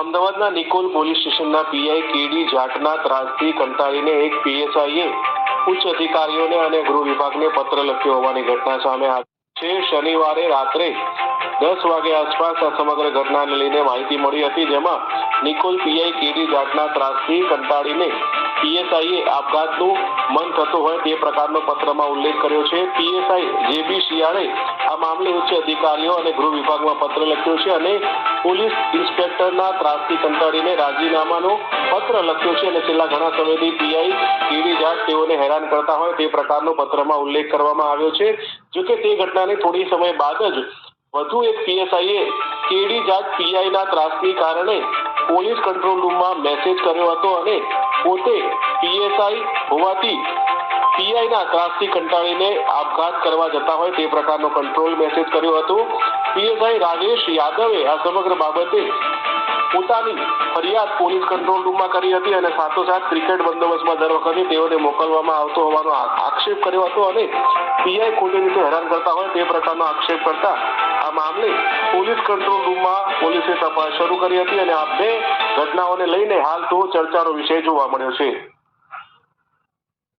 અમદાવાદના નિકોલ પોલીસ સ્ટેશનના પીઆઈ કેડી જાટના ત્રાસથી કંટાળીને એક પીએસઆઈએ ઉચ્ચ અધિકારીઓને અને ગૃહ વિભાગને પત્ર લખ્યો હોવાની ઘટના સામે છે. શનિવારે રાત્રે દસ વાગે આસપાસ આ સમગ્ર ઘટનાને લઈને માહિતી મળી હતી, જેમાં નિકોલ પીઆઈ કેડી જાટના ત્રાસથી કંટાળીને પીએસઆઈએ આપઘાતનું મન થતું હોય તે પ્રકારનો પત્રમાં ઉલ્લેખ કર્યો છે. પીએસઆઈ જે આ મામલે ઉચ્ચ અધિકારીઓ અને ગૃહ વિભાગમાં પત્ર લખ્યો છે અને પોલીસ ઇન્સ્પેક્ટરના ત્રાસથી કંટાળીને રાજીનામાનો પત્ર લખ્યો છે અને છેલ્લા ઘણા સમયથી પીઆઈ કેડી જાત તેઓને હેરાન કરતા હોય તે પ્રકારનો પત્રમાં ઉલ્લેખ કરવામાં આવ્યો છે. જોકે તે ઘટનાને થોડી સમય બાદ જ વધુ એક પીએસઆઈએ કેડી જાત પીઆઈના ત્રાસની કારણે પોલીસ કંટ્રોલ રૂમમાં મેસેજ કર્યો હતો અને પોતે પીએસઆઈ હોવાથી પીઆઈના ત્રાસથી કંટાળીને આપઘાત કરવા જતા હોય તે પ્રકારનો કંટ્રોલ મેસેજ કર્યો હતો. પીએસઆઈ રાજેશ યાદવે આ સમગ્ર બાબતે પોતાની ફરિયાદ પોલીસ કંટ્રોલ રૂમમાં કરી હતી અને સાથોસાથ ક્રિકેટ બંદોબસ્તમાં દર વખતે તેઓને મોકલવામાં આવતો હોવાનો આક્ષેપ કર્યો હતો અને પીઆઈ ખોટી રીતે હેરાન કરતા હોય તે પ્રકારનો આક્ષેપ કરતા આ મામલે પોલીસ કંટ્રોલ રૂમમાં પોલીસે તપાસ શરૂ કરી હતી અને આ બે ઘટનાઓને લઈને હાલ તો ચર્ચાનો વિષય જોવા મળ્યો છે.